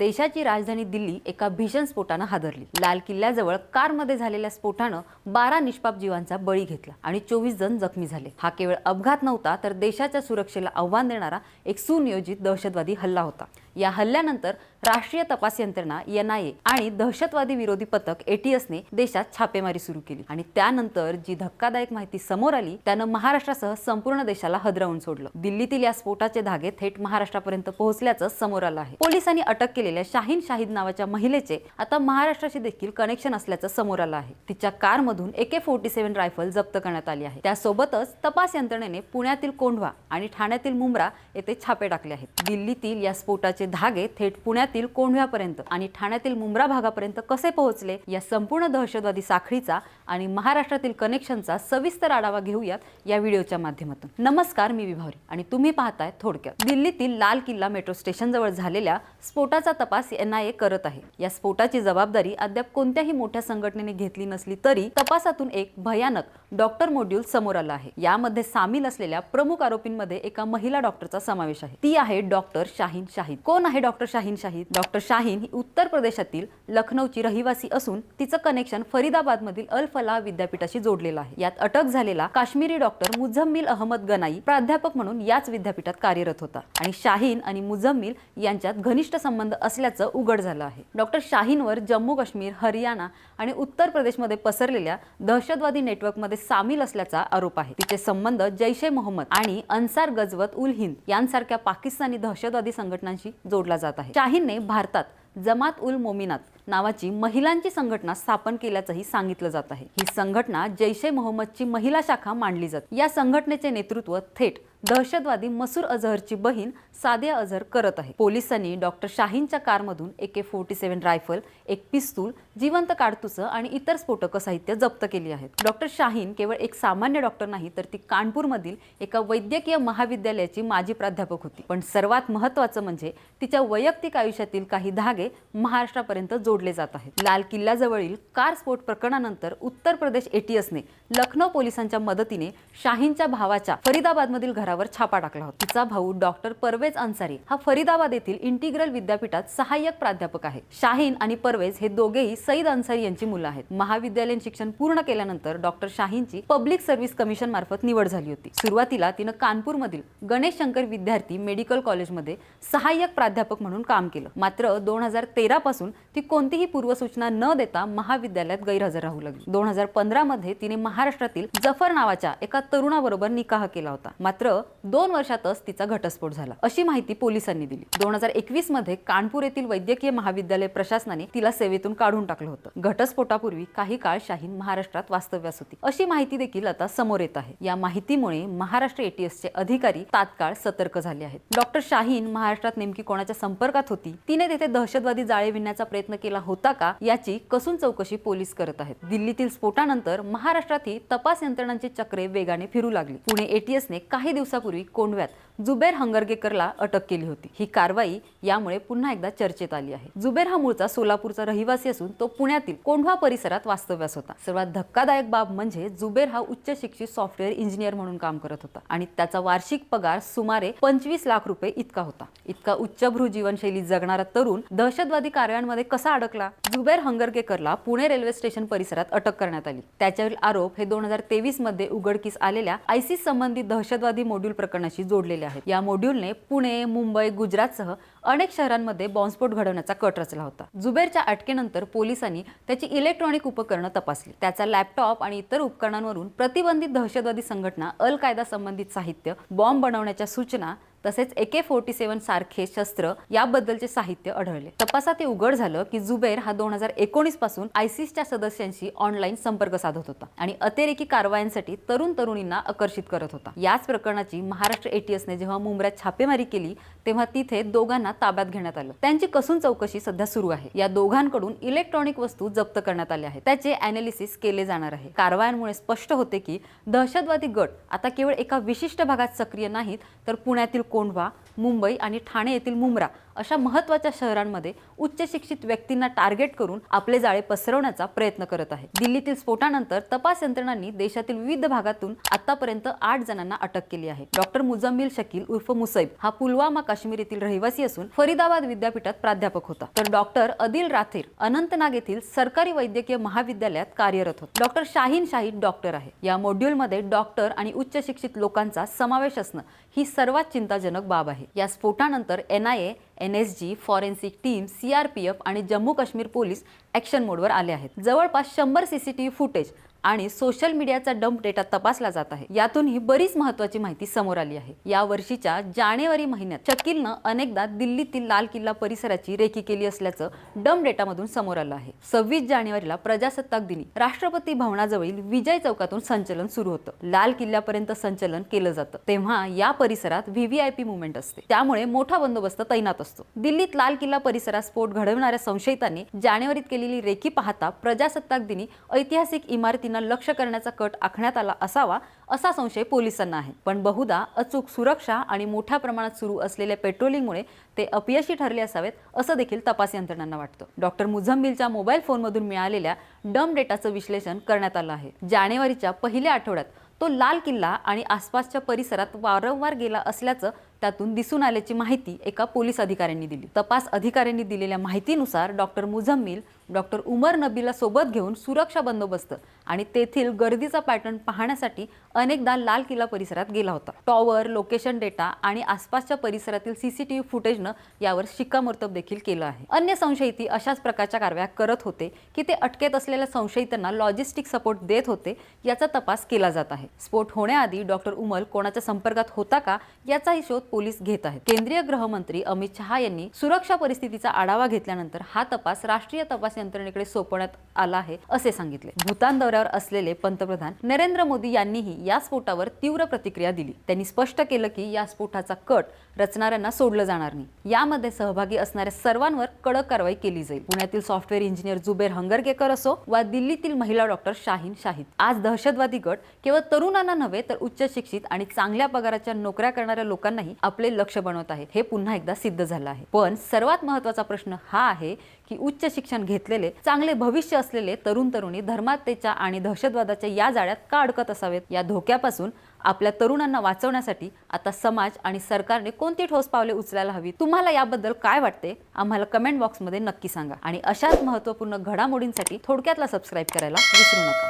देशाची राजधानी दिल्ली एका भीषण स्फोटानं हादरली. लाल किल्ल्याजवळ कारमध्ये झालेल्या स्फोटानं बारा निष्पाप जीवांचा बळी घेतला आणि चोवीस जण जखमी झाले. हा केवळ अपघात नव्हता तर देशाच्या सुरक्षेला आव्हान देणारा एक सुनियोजित दहशतवादी हल्ला होता. या हल्ल्यानंतर राष्ट्रीय तपास यंत्रणा एन आय ए आणि दहशतवादी विरोधी पथक एटीएसने देशात छापेमारी सुरू केली. आणि त्यानंतर जी धक्कादायक माहिती समोर आली त्यानं महाराष्ट्रासह संपूर्ण देशाला हदरावून सोडलं. दिल्लीतील या स्फोटाचे धागे थेट महाराष्ट्रापर्यंत पोहोचल्याचं समोर आलं आहे. पोलिसांनी अटक केलेल्या शाहीन शाहिद नावाच्या महिलेचे आता महाराष्ट्राशी देखील कनेक्शन असल्याचं समोर आलं आहे. तिच्या कारमधून एके फोर्टी सेव्हन रायफल जप्त करण्यात आली आहे. त्यासोबतच तपास यंत्रणेने पुण्यातील कोंढवा आणि ठाण्यातील मुंब्रा येथे छापे टाकले आहेत. दिल्लीतील या स्फोटाचे धागे थेट पुण्यातील कोंढव्यापर्यंत आणि ठाण्यातील मुंब्रा भागापर्यंत कसे पोहोचले या संपूर्ण दहशतवादी साखळीचा आणि महाराष्ट्रातील कनेक्शनचा सविस्तर आढावा घेऊयात या व्हिडिओच्या माध्यमातून. नमस्कार मी विभावरी आणि तुम्ही पाहताय थोडक्यात. दिल्लीतील लाल किल्ला मेट्रो स्टेशन जवळ झालेल्या स्फोटाचा तपास एन आय ए करत आहे. या स्फोटाची जबाबदारी अद्याप कोणत्याही मोठ्या संघटनेने घेतली नसली तरी तपासातून एक भयानक डॉक्टर मॉड्यूल समोर आलं आहे. यामध्ये सामील असलेल्या प्रमुख आरोपींमध्ये एका महिला डॉक्टरचा समावेश आहे. ती आहे डॉक्टर शाहीन शाहीद कोण आहे डॉक्टर शाहीन शाहीद? डॉक्टर शाहीन ही उत्तर प्रदेशातील लखनौची रहिवासी असून तिचं कनेक्शन फरीदाबादमधील अल फलाह विद्यापीठाशी जोडलेलं आहे. यात अटक झालेला काश्मीरी डॉक्टर मुझम्मिल अहमद गनाई प्राध्यापक म्हणून याच विद्यापीठात कार्यरत होता. आणि शाहीन आणि मुझम्मिल यांच्यात घनिष्ठ संबंध असल्याचं उघड झालं आहे. डॉक्टर शाहीनवर जम्मू काश्मीर हरियाणा आणि उत्तर प्रदेशमध्ये पसरलेल्या दहशतवादी नेटवर्कमध्ये सामील असल्याचा आरोप आहे. तिचे संबंध जैश ए मोहम्मद आणि अन्सार गजवत उल हिंद यांसारख्या पाकिस्तानी दहशतवादी संघटनांशी जोडला जात आहे. शाहीनने भारतात जमात उल मोमिनात नावाची महिलांची संघटना स्थापन केल्याचंही सांगितलं जात आहे. ही संघटना जैश ए मोहम्मदची महिला शाखा मांडली जाते. या संघटनेचे नेतृत्व थेट दहशतवादी मसूर अझहरची बहीण सादिया अझहर करत आहे. पोलिसांनी डॉक्टर शाहीनच्या कारमधून एके फोर्टी सेव्हन रायफल एक पिस्तूल जिवंत काडतुसं आणि इतर स्फोटक साहित्य जप्त केली आहेत. डॉक्टर शाहीन केवळ एक सामान्य डॉक्टर नाही तर ती कानपूरमधील एका वैद्यकीय महाविद्यालयाची माजी प्राध्यापक होती. पण सर्वात महत्त्वाचं म्हणजे तिच्या वैयक्तिक आयुष्यातील काही धागे महाराष्ट्रापर्यंत जोडले जात आहेत. लाल किल्ल्याजवळील कार स्फोट प्रकरणानंतर उत्तर प्रदेश एटीएसने लखनौ पोलिसांच्या मदतीने शाहीनच्या भावाच्या फरीदाबादमधील घरावर छापा टाकला होता. तिचा भाऊ डॉक्टर परवेज अन्सारी हा फरीदाबाद येथील इंटिग्रल विद्यापीठात सहाय्यक प्राध्यापक आहे. शाहीन आणि परवेज हे दोघेही सईद अन्सारी यांची मुलं आहेत. महाविद्यालयीन शिक्षण पूर्ण केल्यानंतर डॉक्टर शाहीनची पब्लिक सर्व्हिस कमिशन मार्फत निवड झाली होती. सुरुवातीला तिनं कानपूरमधील गणेश शंकर विद्यार्थी मेडिकल कॉलेजमध्ये सहाय्यक प्राध्यापक म्हणून काम केलं. मात्र दोन हजार तेरा पासून ती कोणतीही पूर्वसूचना न देता महाविद्यालयात गैरहजर राहू लागली. दोन हजार पंधरा मध्ये तिने महाराष्ट्रातील जफर नावाच्या एका तरुणाबरोबर निकाह केला होता. मात्र दोन वर्षातच तिचा घटस्फोट झाला. अशी माहिती पोलिसांनी दिली. दोन हजार एकवीसमध्ये कानपूर येथील वैद्यकीय महाविद्यालय प्रशासनाने तिला सेवेतून काढून टाकलं होतं. घटस्फोटापूर्वी काही काळ शाहीन महाराष्ट्रात वास्तव्यास होती. अशी माहिती देखील आता समोर येत आहे. या माहितीमुळे महाराष्ट्र एटीएसचे अधिकारी तात्काळ सतर्क झाले आहेत. डॉक्टर शाहीन महाराष्ट्रात नेमकी कोणाच्या संपर्कात होती? तिने तेथे दहशतवादी जाळे विणण्याचा प्रयत्न केला होता का? याची कसून चौकशी पोलीस करत आहेत? दिल्लीतील स्फोटानंतर महाराष्ट्रातही तपास यंत्रणांची चक्रे वेगाने फिरू लागली. पुणे एटीएसने काही दिवस दिवसापूर्वी कोंडव्यात जुबेर हंगरगेकरला अटक केली होती. ही कारवाई यामुळे पुन्हा एकदा चर्चेत आली आहे. जुबेर हा मूळचा सोलापूरचा रहिवासी असून तो पुण्यातील कोंढवा परिसरात वास्तव्यास होता. सर्वात धक्कादायक बाब म्हणजे जुबेर हा उच्च शिक्षित सॉफ्टवेअर इंजिनियर म्हणून काम करत होता आणि त्याचा वार्षिक पगार सुमारे पंचवीस लाख रुपये इतका होता. इतका उच्चभ्रू जीवनशैली जगणारा तरुण दहशतवादी कारवायांमध्ये कसा अडकला? जुबेर हंगरगेकरला पुणे रेल्वे स्टेशन परिसरात अटक करण्यात आली. त्याच्यावरील आरोप हे दोन हजार तेवीसमध्ये उघडकीस आलेल्या आयसीस संबंधित दहशतवादी मोड मॉड्यूल प्रकरणाशी जोडलेले आहेत. या मॉड्यूलने पुणे मुंबई गुजरातसह अनेक शहरांमध्ये बॉम्बस्फोट घडवण्याचा कट रचला होता. जुबेरच्या अटकेनंतर पोलिसांनी त्याची इलेक्ट्रॉनिक उपकरणं तपासली. त्याचा लॅपटॉप आणि इतर उपकरणांवरून प्रतिबंधित दहशतवादी संघटना अल कायदा संबंधित साहित्य बॉम्ब बनवण्याच्या सूचना तसेच एके फोर्टी सेव्हन सारखे शस्त्र याबद्दलचे साहित्य आढळले. तपासात हे उघड झालं की जुबेर हा दोन हजार एकोणीसपासून आयसिसच्या सदस्यांशी ऑनलाईन संपर्क साधत होता आणि अतिरेकी कारवायांसाठी तरुण तरुणींना आकर्षित करत होता. याच प्रकरणाची महाराष्ट्र एटीएसने जेव्हा मुंबऱ्यात छापेमारी केली तेव्हा तिथे दोघांना ताब्यात घेण्यात आलं. त्यांची कसून चौकशी सध्या सुरू आहे. या दोघांकडून इलेक्ट्रॉनिक वस्तू जप्त करण्यात आल्या आहेत. त्याचे अनालिसिस केले जाणार आहे. कारवायांमुळे स्पष्ट होते की दहशतवादी गट आता केवळ एका विशिष्ट भागात सक्रिय नाहीत तर पुण्यातील कोंढवा मुंबई आणि ठाणे येथील मुंब्रा अशा महत्त्वाच्या शहरांमध्ये उच्च शिक्षित व्यक्तींना टार्गेट करून आपले जाळे पसरवण्याचा प्रयत्न करत आहे. दिल्लीतील स्फोटानंतर तपास यंत्रणांनी देशातील विविध भागातून आतापर्यंत आठ जणांना अटक केली आहे. डॉक्टर मुजम्मिल शकील उर्फ मुसैब हा पुलवामा काश्मीर येथील रहिवासी असून फरीदाबाद विद्यापीठात प्राध्यापक होता. तर डॉक्टर अदिल राथेर अनंतनाग येथील सरकारी वैद्यकीय महाविद्यालयात कार्यरत होता. डॉक्टर शाहीन शाहीद डॉक्टर आहे. या मॉड्यूलमध्ये डॉक्टर आणि उच्च शिक्षित लोकांचा समावेश असणं ही सर्वात चिंताजनक बाब आहे. या स्फोटानंतर N I A N S G forensic team CRPF आणि जम्मू काश्मीर पोलीस ॲक्शन मोडवर आले आहेत. जवळपास शंभर सीसीटीव्ही फुटेज आणि सोशल मीडियाचा डंप डेटा तपासला जात आहे. यातून ही बरीच महत्वाची माहिती समोर आली आहे. या वर्षीच्या जानेवारी महिन्यात शकीलनं अनेकदा दिल्लीतील लाल किल्ला परिसराची रेखी केली असल्याचं डंप डेटामधून समोर आलं आहे. सव्वीस जानेवारीला प्रजासत्ताक दिनी राष्ट्रपती भवनाजवळील विजय चौकातून संचलन सुरू होतं. लाल किल्ल्यापर्यंत संचलन केलं जातं. तेव्हा या परिसरात व्हीव्हीआयपी मुवमेंट असते. त्यामुळे मोठा बंदोबस्त तैनात असतो. दिल्लीत लाल किल्ला परिसरात स्फोट घडवणाऱ्या संशयितांनी जानेवारीत केलेली रेखी पाहता प्रजासत्ताक दिनी ऐतिहासिक इमारती इमारतींना लक्ष करण्याचा कट आखण्यात आला असावा असा संशय पोलिसांना आहे. पण बहुधा अचूक सुरक्षा आणि मोठ्या प्रमाणात सुरू असलेल्या पेट्रोलिंगमुळे ते अपयशी ठरले असावेत असं देखील तपास यंत्रणांना वाटतं. डॉक्टर मुझम्मिलच्या मोबाईल फोनमधून मिळालेल्या डम डेटाचं विश्लेषण करण्यात आलं आहे. जानेवारीच्या पहिल्या आठवड्यात तो लाल किल्ला आणि आसपासच्या परिसरात वारंवार गेला असल्याचं त्यातून दिसून आल्याची माहिती एका पोलीस अधिकाऱ्यांनी दिली. तपास अधिकाऱ्यांनी दिलेल्या माहितीनुसार डॉक्टर मुझम्मिल डॉक्टर उमर नबीला सोबत घेऊन सुरक्षा बंदोबस्त आणि तेथील गर्दीचा पॅटर्न पाहण्यासाठी अनेकदा लाल किल्ला परिसरात गेला होता. टॉवर लोकेशन डेटा आणि आसपासच्या परिसरातील सीसीटीव्ही फुटेजनं यावर शिक्कामोर्तब देखील केलं आहे. अन्य संशयिती अशाच प्रकारच्या कारवाया करत होते की ते अटकेत असलेल्या संशयितांना लॉजिस्टिक सपोर्ट देत होते याचा तपास केला जात आहे. स्फोट होण्याआधी डॉक्टर उमल कोणाच्या संपर्कात होता का याचाही शोध पोलीस घेत आहेत. केंद्रीय गृहमंत्री अमित शहा यांनी सुरक्षा परिस्थितीचा आढावा घेतल्यानंतर हा तपास राष्ट्रीय तपास यंत्रणेकडे सोपवण्यात आला आहे असे सांगितले. भूतान दौऱ्यावर असलेले पंतप्रधान नरेंद्र मोदी यांनीही या स्फोटावर तीव्र प्रतिक्रिया दिली. त्यांनी स्पष्ट केलं की या स्फोटाचा कट रचणाऱ्यांना सोडलं जाणार नाही. यामध्ये सहभागी असणाऱ्या सर्वांवर कडक कारवाई केली जाईल. पुण्यातील सॉफ्टवेअर इंजिनियर जुबेर हंगरगेकर असो वा दिल्लीतील महिला डॉक्टर शाहीन शाहिद. आज दहशतवादी गट केवळ तरुणांना नव्हे तर उच्च शिक्षित आणि चांगल्या पगाराच्या नोकऱ्या करणाऱ्या लोकांनाही आपले लक्ष बनवत आहेत. हे पुन्हा एकदा सिद्ध झालं आहे. पण सर्वात महत्त्वाचा प्रश्न हा आहे की उच्च शिक्षण घेतलेले चांगले भविष्य असलेले तरुण तरुणी धर्मातेच्या आणि दहशतवादाच्या या जाळ्यात का अडकत असावेत? या धोक्यापासून आपल्या तरुणांना वाचवण्यासाठी आता समाज आणि सरकारने कोणती ठोस पावले उचलायला हवी तुम्हाला याबद्दल काय वाटते? आम्हाला कमेंट बॉक्समध्ये नक्की सांगा. आणि अशाच महत्त्वपूर्ण घडामोडींसाठी थोडक्यातला सबस्क्राईब करायला विसरू नका.